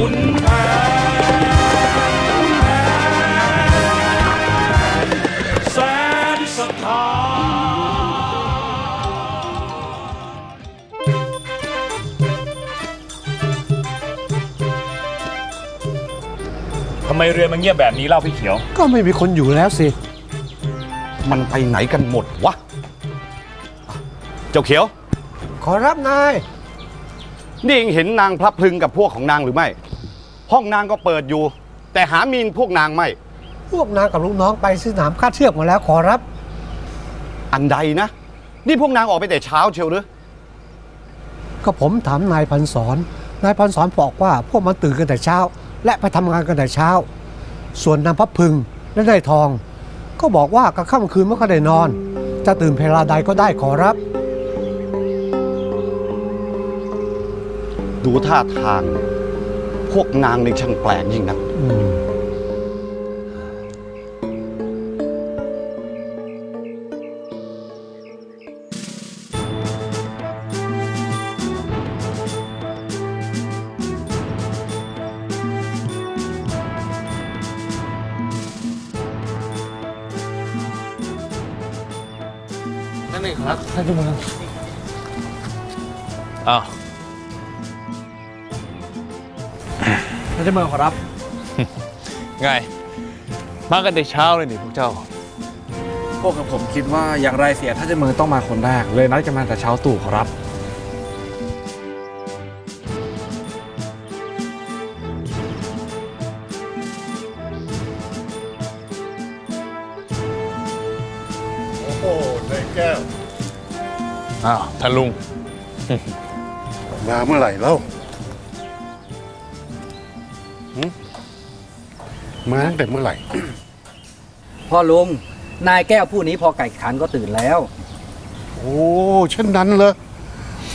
คุณแผนแสนสถานทำไมเรือมันเงียบแบบนี้เล่าพี่เขียว ก็ไม่มีคนอยู่แล้วสิ มันไปไหนกันหมดวะ เจ้าเขียว ขอรับนาย นี่เองเห็นนางพระพลึงกับพวกของนางหรือไม่ ห้องนางก็เปิดอยู่ แต่หามีนพวกนางไม่ พวกนางกับลูกน้องไปสนามคาดเชือกมาแล้วขอรับ อันใดนะ นี่พวกนางออกไปแต่เช้าเชียวหรือก็ผมถามนายพันสอนนายพันสอนบอกว่าพวกมันตื่นกันแต่เช้า และไปทำงานกันแต่เช้า ส่วนนางพับพึงและนายทอง ก็บอกว่ากลางค่ำคืนไม่ค่อยได้นอน จะตื่นเพลาใดก็ได้ขอรับ ดูท่าทาง พวกนางในช่างแปลกยิ่งนักอืมนั่นเองครับท่านเจ้าเมืองอ้าว จ้าเมืองขอรับ ไง มากันแต่เช้าเลยนี่พวกเจ้า พวกกับผมคิดว่าอย่างไรเสียท่านเจ้าเมืองต้องมาคนแรก เลยนัดกันมาแต่เช้าตู่ขอรับ โอ้โหนายแก้ว อ้าวท่านลุง มาเมื่อไหร่เล่า มาตั้งแต่เมื่อไหร่ พ่อลุงนายแก้วผู้นี้พอไก่ขันก็ตื่นแล้ว โอ้เช่นนั้นเหรอ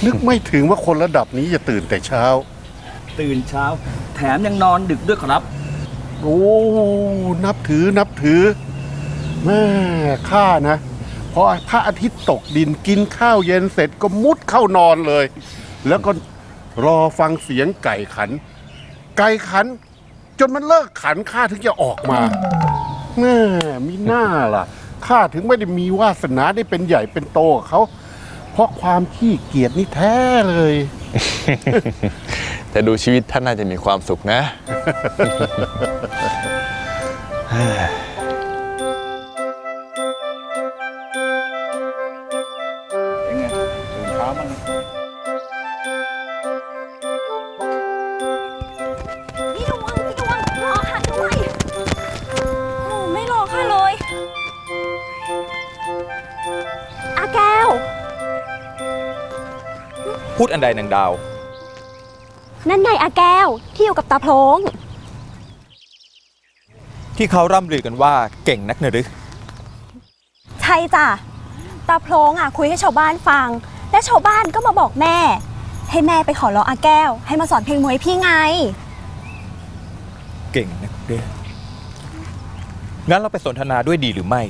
นึกไม่ถึงว่าคนระดับนี้จะตื่นแต่เช้า ตื่นเช้า แถมยังนอนดึกด้วยครับ โอ้นับถือนับถือแม่ข้านะพอพระอาทิตย์ตกดินกินข้าวเย็นเสร็จก็มุดเข้านอนเลย แล้วก็รอฟังเสียงไก่ขัน ไก่ขัน จนมันเลิกขันข้าถึงจะออกมาแม่มีหน้าล่ะข้าถึงไม่ได้มีวาสนาได้เป็นใหญ่เป็นโตกับเขา เพราะความขี้เกียจนี่แท้เลย แต่ดูชีวิตท่านน่าจะมีความสุขนะ พูดอันใดนางดาว นั่นไงอาแก้วที่อยู่กับตาโพลงที่เขาร่ำลือกันว่าเก่งนักเนหรือใช่จ้ะตาโพลงอะคุยให้ชาวบ้านฟัง และชาวบ้านก็มาบอกแม่ ให้แม่ไปขอร้องอาแก้ว ให้มาสอนเพลงมวยพี่ไง เก่งนักเด้องั้นเราไปสนทนาด้วยดีหรือไม่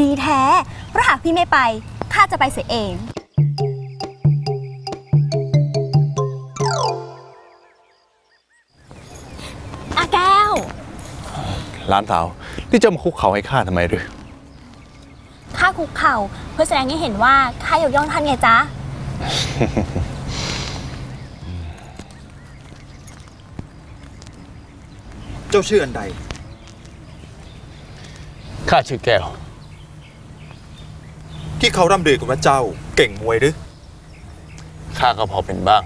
ดีแท้เพราะหากพี่ไม่ไปข้าจะไปเสียเอง ร้านสาวที่จะมาคุกเข่าให้ข้าทำไมหรือ ข้าคุกเข่าเพื่อแสดงให้เห็นว่าข้ายกย่องท่านไงจ๊ะ เจ้าชื่ออันใด ข้าชื่อแก้ว ที่เขาร่ำลือกันว่าเจ้าเก่งมวยหรือ ข้าก็พอเป็นบ้าง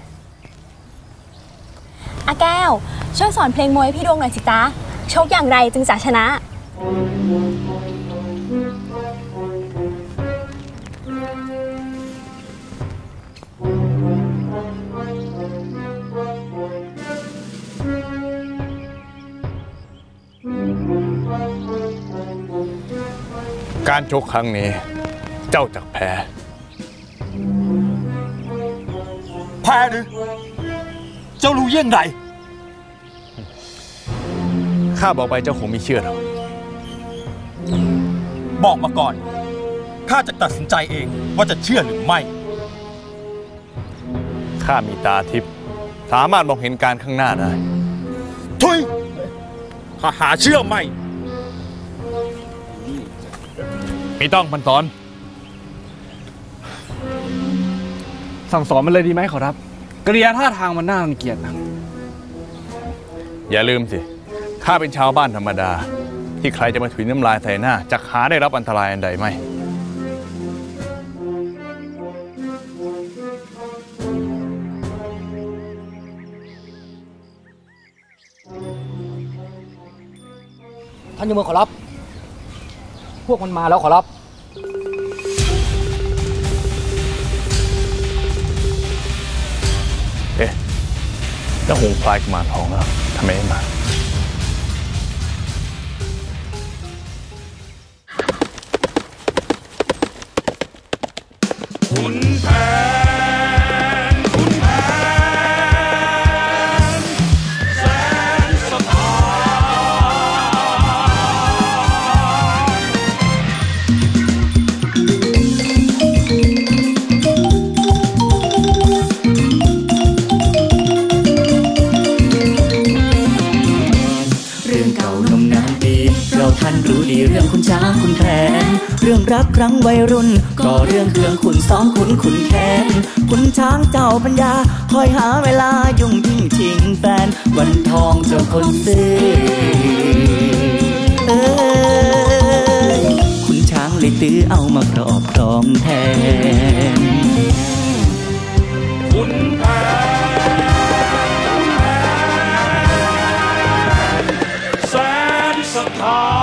อาแก้ว ช่วยสอนเพลงมวยให้พี่ดวงหน่อยสิจ๊ะโชคอย่างไรจึงจะชนะ การชกครั้งนี้เจ้าจักแพ้ แพ้หรือ เจ้ารู้เยี่ยงไร ข้าบอกไปเจ้าคงไม่เชื่อหรอกบอกมาก่อน ข้าจะตัดสินใจเองว่าจะเชื่อหรือไม่ ข้ามีตาทิพย์สามารถมองเห็นการข้างหน้าได้ ทุยหาหาเชื่อไม่ ไม่ต้องพันสอน สั่งสอนมันเลยดีไหมขอรับ กริยาท่าทางมันน่ารังเกียจนะ อย่าลืมสิ ข้าเป็นชาวบ้านธรรมดา ที่ใครจะมาถุยน้ำลายใส่หน้าจะหาได้รับอันตรายอันใดไม่ท่านยมเมืองขอรับ พวกมันมาแล้วขอรับ เอ๊ะแล้วหงพลายกุมารทองแล้วทำไมไม่มา รักครั้งวัยรุ่นก็เรื่องเครื่องขุนสองขุนขุนแค้นคุณช้างเจ้าปัญญา คอยหาเวลายุ่งยิ่งชิงแฟน วันทองเจ้าคนซื้อเอยคุณช้างเลยตื้อเอามาครอบครองแทนขุนแผนแสนสถาน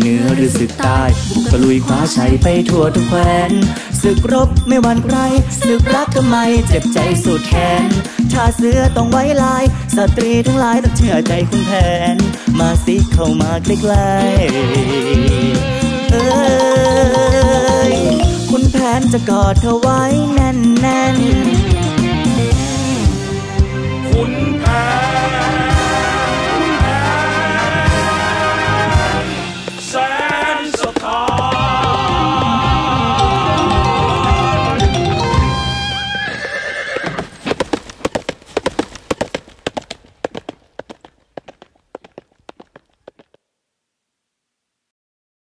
เหนือหรือศึกใต้บุกตะลุยคว้าชัยไปทั่วทุกแคว้นศึกรบไม่หวั่นใครศึกรักทำไมเจ็บใจสุดแขนชาเสือต้องไว้ลาย สตรีทั้งหลายต้องเชื่อใจคุณแผน มาสิเข้ามาใกล้ๆเอ้ยคุณแผนจะกอดเธอไว้แน่นๆขุนแผ